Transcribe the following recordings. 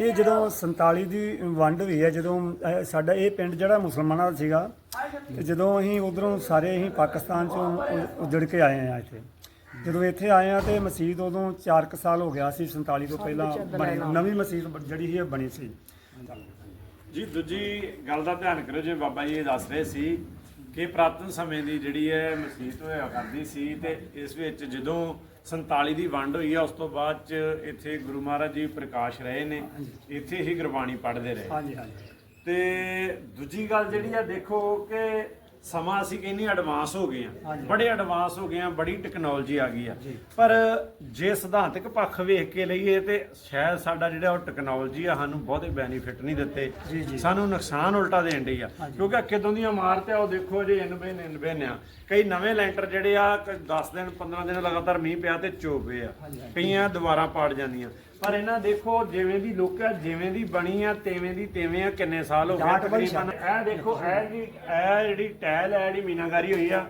ਇਹ ਜਦੋਂ 47 ਦੀ ਵੰਡ ਹੋਈ ਹੈ ਜਦੋਂ ਅਹ, ਸਾਡਾ ਇਹ ਪਿੰਡ ਜਿਹੜਾ ਮੁਸਲਮਾਨਾਂ ਦਾ ਸੀਗਾ ਤੇ ਜਦੋਂ ਅਸੀਂ ਉਧਰੋਂ ਸਾਰੇ ਅਸੀਂ ਪਾਕਿਸਤਾਨ ਚੋਂ ਉ- ਉੱਜੜ ਕੇ ਆਏ ਆ ਇੱਥੇ। ਜਦੋਂ ਇੱਥੇ ਆਏ ਆ ਤੇ ਮਸਜਿਦ ਉਦੋਂ 4 ਕੁ ਸਾਲ ਹੋ ਗਿਆ ਸੀ 47 ਤੋਂ ਪਹਿਲਾਂ ਬਣੀ ਨਵੀਂ ਮਸਜਿਦ ਬ- ਜਿਹੜੀ ਸੀ ਇਹ ਬਣੀ ਸੀ। ਜੀ ਦੂਜੀ ਗੱਲ ਦਾ ਧਿਆਨ ਕਰੋ ਜੇ ਬਾਬਾ ਜੀ ਇਹ ਦੱਸ ਰਹੇ ਸੀ ਕਿ ਪ੍ਰਾਤਨ ਸਮੇਂ ਦੀ ਜਿਹੜੀ ਹੈ ਮਸਜਿਦ ਹੋਇਆ ਕਰਦੀ ਸੀ ਤੇ ਇਸ ਵਿੱਚ ਜਦੋਂ 47 ਦੀ ਵੰਡ ਹੋਈ ਆ ਉਸ ਤੋਂ ਬਾਅਦ ਚ ਇੱਥੇ ਗੁਰੂ ਮਹਾਰਾਜ ਜੀ ਪ੍ਰਕਾਸ਼ ਰਹੇ ਨੇ। ਇੱਥੇ ਹੀ ਗੁਰਬਾਣੀ ਪੜ੍ਹਦੇ ਰਹੇ। ਹਾਂਜੀ ਹਾਂਜੀ। ਤੇ ਦੂਜੀ ਗੱਲ ਜਿਹੜੀ ਆ ਦੇਖੋ ਕਿ ਸਮਾਂ ਅਸੀਂ ਕਹਿੰਦੇ ਐਡਵਾਂਸ ਹੋ ਗਏ ਆ। ਬੜੇ ਐਡਵਾਂਸ ਹੋ ਗਏ ਆ ਬੜੀ ਟੈਕਨੋਲੋਜੀ ਆ ਗਈ ਆ। ਪਰ ਜੇ ਸਿਧਾਂਤਕ ਪੱਖ ਵੇਖ ਕੇ ਲਈਏ ਤੇ ਸ਼ਾਇਦ ਸਾਡਾ ਜਿਹੜਾ ਉਹ ਟੈਕਨੋਲੋਜੀ ਆ ਸਾਨੂੰ ਬਹੁਤੇ ਬੈਨੀਫਿਟ ਨਹੀਂ ਦਿੱਤੇ। ਸਾਨੂੰ ਨੁਕਸਾਨ ਉਲਟਾ ਦੇਣ ਡਈ ਆ। ਕਿਉਂਕਿ ਤੋਂ ਦੀਆਂ ਇਮਾਰਤਾਂ ਉਹ ਦੇਖੋ ਜੇ ਇਨਵੇ ਇਨਵੇ ਆ। ਕਈ ਨਵੇਂ ਲੈਂਟਰ ਜਿਹੜੇ ਆ 10 ਦਿਨ 15 ਦਿਨ ਲਗਾਤਾਰ ਮੀਂਹ ਪਿਆ ਤੇ ਚੋਪੇ ਆ। ਕਈਆਂ ਦੀਵਾਰਾਂ ਪਾੜ ਜਾਂਦੀਆਂ। ਪਰ ਇਹਨਾਂ ਦੇਖੋ ਜਿਵੇਂ ਦੀ ਲੋਕ ਆ ਜਿਵੇਂ ਦੀ ਬਣੀ ਆ ਤੇਵੇਂ ਦੀ ਤੇਵੇਂ ਆ ਕਿੰਨੇ ਸਾਲ ਹੋ ਗਏ ਤਕਰੀਬਨ। ਇਹ ਦੇਖੋ ਇਹ ਜੀ ਇਹ ਜਿਹੜੀ ਟਾਇਲ ਹੈ ਜਿਹੜੀ ਮੀਨਾਕਾਰੀ ਹੋਈ ਆ।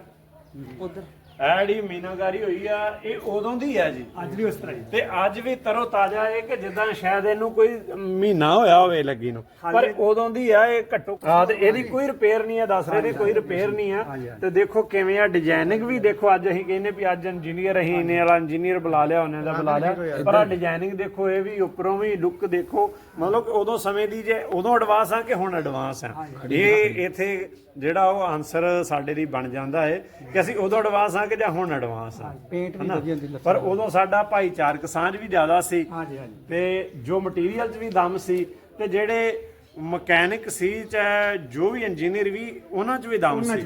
ਉਧਰ। ਇਹ ਜਿਹੜੀ ਮੀਨਾਕਾਰੀ ਹੋਈ ਆ ਇਹ ਉਦੋਂ ਦੀ ਆ ਜੀ। ਅੱਜ ਵੀ ਉਸ ਤਰ੍ਹਾਂ ਹੀ। ਤੇ ਅੱਜ ਵੀ ਤਰੋ ਤਾਜ਼ਾ ਹੈ ਕਿ ਜਿੱਦਾਂ ਸ਼ਾਇਦ ਇਹਨੂੰ ਕੋਈ ਮਹੀਨਾ ਹੋਇਆ ਹੋਵੇ ਲੱਗੀ ਨੂੰ ਪਰ ਉਦੋਂ ਦੀ ਆ ਇਹ ਘੱਟੋ ਘੱਟ। ਇਹਦੀ ਕੋਈ ਰਿਪੇਅਰ ਨਹੀਂ ਹੈ ਦੱਸ ਰਹੇ ਨੇ ਕੋਈ ਰਿਪੇਅਰ ਨਹੀਂ ਆ। ਤੇ ਦੇਖੋ ਕਿਵੇਂ ਆ ਡਿਜ਼ਾਈਨਿੰਗ ਵੀ ਦੇਖੋ ਅੱਜ ਅਸੀਂ ਕਹਿੰਦੇ ਵੀ ਅੱਜ ਇੰਜੀਨੀਅਰ ਅਸੀਂ ਇਹਨੇ ਵਾਲਾ ਇੰਜੀਨੀਅਰ ਬੁਲਾ ਲਿਆ ਉਹਨੇ ਦਾ ਬੁਲਾ ਲਿਆ। ਪਰ ਆ ਡਿਜ਼ਾਈਨਿੰਗ ਦੇਖੋ ਇਹ ਵੀ ਉੱਪਰੋਂ ਵੀ ਲੁੱਕ ਦੇਖੋ ਮਤਲਬ ਕਿ ਉਦੋਂ ਸਮੇਂ ਦੀ ਜੇ ਉਦੋਂ ਐਡਵਾਂਸ ਆ ਕਿ ਹੁਣ ਐਡਵਾਂਸ ਆ? ਇਹ ਇੱਥੇ ਜਿਹੜਾ ਉਹ ਆਨਸਰ ਸਾਡੇ ਲਈ ਬਣ ਜਾਂਦਾ ਹੈ ਕਿ ਅਸੀਂ ਉਦੋਂ ਐਡਵਾਂਸ ਆ ਕਿ ਜਾਂ ਹੁਣ ਐਡਵਾਂਸ ਆ। ਪੇਂਟ ਵੀ? ਵਧੀਆ ਹੁੰਦੀ ਪਰ ਉਦੋਂ ਸਾਡਾ ਭਾਈਚਾਰਕ ਸਾਂਝ ਵੀ ਜ਼ਿਆਦਾ ਸੀ ਹਾਂਜੀ ਹਾਂਜੀ। ਤੇ ਜੋ ਮਟੀਰੀਅਲ 'ਚ ਵੀ ਦਮ ਸੀ ਤੇ ਜਿਹੜੇ ਮਕੈਨਿਕ ਸੀ ਚਾਹੇ ਜੋ ਵੀ ਇੰਜੀਨੀਅਰ ਵੀ ਉਹਨਾਂ 'ਚ ਵੀ ਦਮ ਸੀ।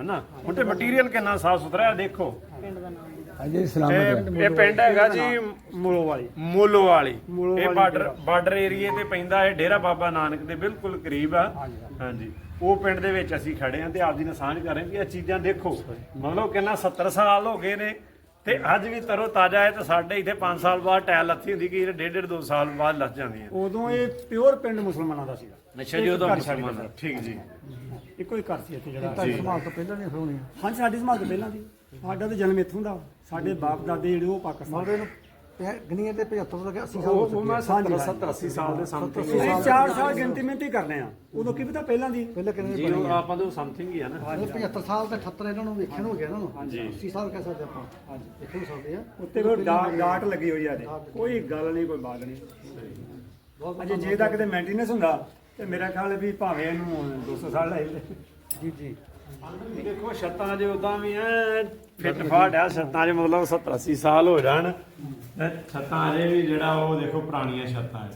ਹਨਾ? ਹੁਣ ਤੇ ਮਟੀਰੀਅਲ ਕਿੰਨਾ ਸਾਫ਼ ਸੁਥਰਾ ਹੈ ਦੇਖੋ। ਅਜੇ ਸਲਾਮਤ ਇਹ ਇਹ ਪਿੰਡ ਹੈਗਾ ਜੀ ਮੂਲੋ ਵਾਲੀ ਮੂਲੋ ਵਾਲੀ ਮੂਲੋ ਇਹ ਵਾਲੀ ਬਾਰਡਰ ਡੇਰਾ। ਬਾਰਡਰ ਏਰੀਏ ਤੇ ਪੈਂਦਾ ਹੈ ਡੇਰਾ ਬਾਬਾ ਨਾਨਕ ਦੇ ਬਿਲਕੁਲ ਕਰੀਬ ਆ। ਹਾਂਜੀ ਉਹ ਪਿੰਡ ਦੇ ਵਿੱਚ ਅਸੀਂ ਖੜੇ ਆ ਤੇ ਆਪਦੀ ਨਾਲ ਸਾਂਝ ਕਰ ਰਹੇ ਹਾਂ ਵੀ ਇਹ ਚੀਜ਼ਾਂ ਦੇਖੋ। ਮਤਲਬ ਕਿੰਨਾ 70 ਸਾਲ ਹੋ ਗਏ ਨੇ। ਤੇ ਅੱਜ ਵੀ ਤਰੋ ਤਾਜ਼ਾ ਹੈ ਤੇ ਸਾਡੇ ਇੱਥੇ 5 ਸਾਲ ਬਾਅਦ ਟਾਇਲ ਲੱਥੀ ਹੁੰਦੀ ਕਿ ਡੇਢ ਡੇਢ 2 ਸਾਲ ਬਾਅਦ ਲੱਥ ਜਾਂਦੀਆਂ ਉਦੋਂ ਇਹ ਪਿਓਰ ਪਿੰਡ ਮੁਸਲਮਾਨਾਂ ਦਾ ਸੀਗਾ। ਅੱਛਾ ਜੀ ਉਦੋਂ ਮੁਸਲਮਾਨ ਠੀਕ ਜੀ। ਇੱਕੋ ਹੀ ਘਰ ਸੀ ਇੱਥੇ ਜਿਹੜਾ। ਤੁਹਾਡੀ ਸੰਭਾਲ ਤੋਂ ਪਹਿਲਾਂ ਨਹੀਂ ਹੋਣੀ। ਹਾਂਜੀ ਸਾਡੀ ਸਮਾਜ ਤੋਂ ਪਹਿਲਾਂ ਦੀ। ਸਾਡਾ ਤਾਂ ਜਨਮ ਇੱਥੋਂ ਦਾ। ਸਾਡੇ ਬਾਪ ਦਾਦੇ ਜਿਹੜੇ ਉਹ ਪਾਕਿਸਤਾਨ ਮਗਰ ਇਹਨੂੰ ਗਣੀਏ ਤੇ 75 ਤੋਂ ਲੈ ਕੇ 80 ਸਾਲ ਉਹ ਹੋ ਉਹ ਮੈਂ ਚੁੱਕੇ 70 70 80 ਸਾਲ ਦੇ ਸਮਥਿੰਗ ਅਸੀਂ 4 ਸਾਲ ਗਿਣਤੀ ਮਿੰਤੀ ਕਰਨੇ ਆ। ਉਦੋਂ ਕੀ ਪਤਾ ਪਹਿਲਾਂ ਦੀ। ਪਹਿਲਾਂ ਕਿੰਨੇ ਜੀ ਉਹ ਆਪਾਂ ਤੋਂ ਸਮਥਿੰਗ ਹੀ ਆ ਨਾ। ਇਹ 75 ਸਾਲ ਤੇ 78 ਇਹਨਾਂ ਨੂੰ ਵੇਖਣ ਨੂੰ ਹੋ ਗਿਆ ਇਹਨਾਂ ਨੂੰ 80 ਸਾਲ ਕਹਿ ਸਕਦੇ ਆਪਾਂ। ਹਾਂਜੀ। ਦੇਖੋ ਸਕਦੇ ਆ। ਉੱਤੇ ਡਾਟ ਲੱਗੀ ਹੋਈ ਆ ਇਹਦੇ। ਕੋਈ ਗੱਲ ਨਹੀਂ ਕੋਈ ਬਾਤ ਨਹੀਂ। ਬਹੁਤ ਅਜੇ ਜੇ ਤੱਕ ਤੇ ਮੇਨਟੇਨੈਂਸ ਹੁੰਦਾ ਤੇ ਮੇਰਾ ਖਿਆਲ ਹੈ ਵੀ ਭਾਵੇਂ ਇਹਨੂੰ 200 ਸਾਲ ਲੈ ਜੀ ਜੀ। ਦੇਖੋ, ਛੱਤਾਂ ਜੇ ਉਦਾਂ ਵੀ ਐ ਫਿੱਟ ਫਾਟ ਆ, ਛੱਤਾਂ ਜੇ ਮਤਲਬ 70 80 ਸਾਲ ਹੋ ਜਾਣ। ਤੇ ਛੱਤਾਂ ਅਜੇ ਵੀ ਜਿਹੜਾ ਉਹ ਦੇਖੋ ਪੁਰਾਣੀਆਂ ਛੱਤਾਂ ਐ